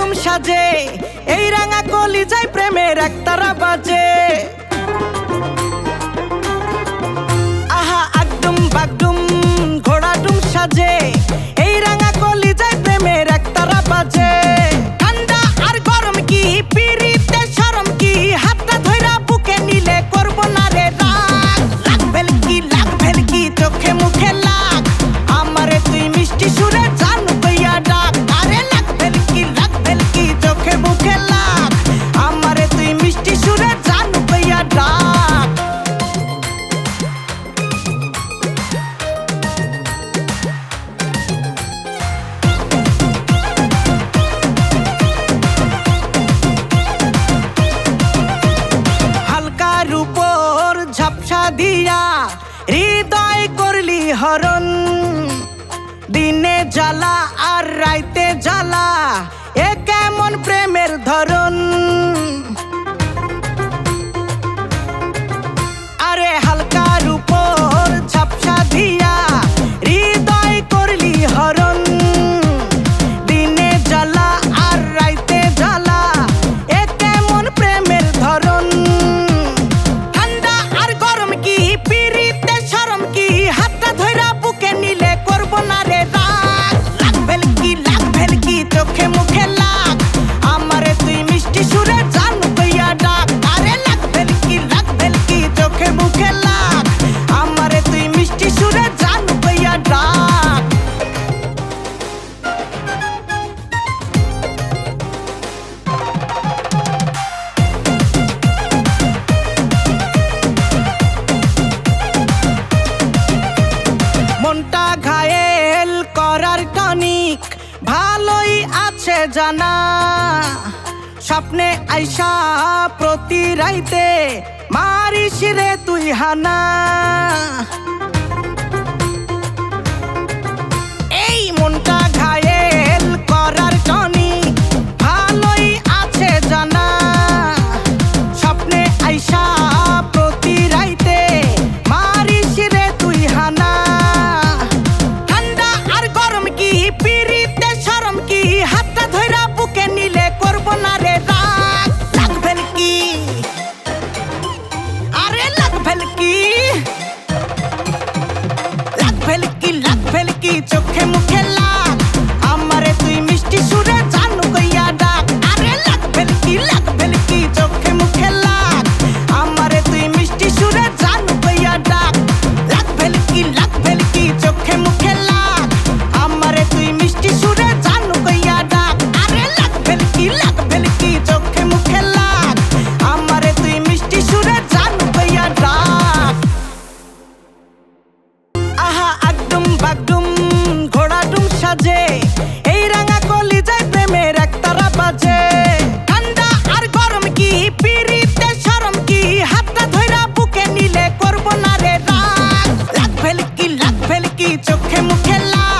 ডুম সাজে। এই রাঙা কলি যাই প্রেমের এক তারা বাজে। আহা একদম বাগডুম ঘোড়া ডুম সাজে। দিয়া হৃদয় করলি হরণ। দিনে জ্বালা আর রাইতে জ্বালা এ কেমন প্রেমের ধরন আসে জানা। স্বপ্নে আইসা প্রতি রাইতে মারিস রে তুই হানা। ভেলকি লাখ ভেলকি চোখে মুখে লাখ। আমারে তুই মিষ্টি সুরে জানু কইয়া ডাক। আরে লাখ, ফেলকি লাখ ভেলকি চোখে মুখে লাখ। আমারে তুই মিষ্টি সুরে জানু কইয়া ডাক। লাখ ভেলকি লাখ ভেলকি চোখে মুখে লাখ। mujer la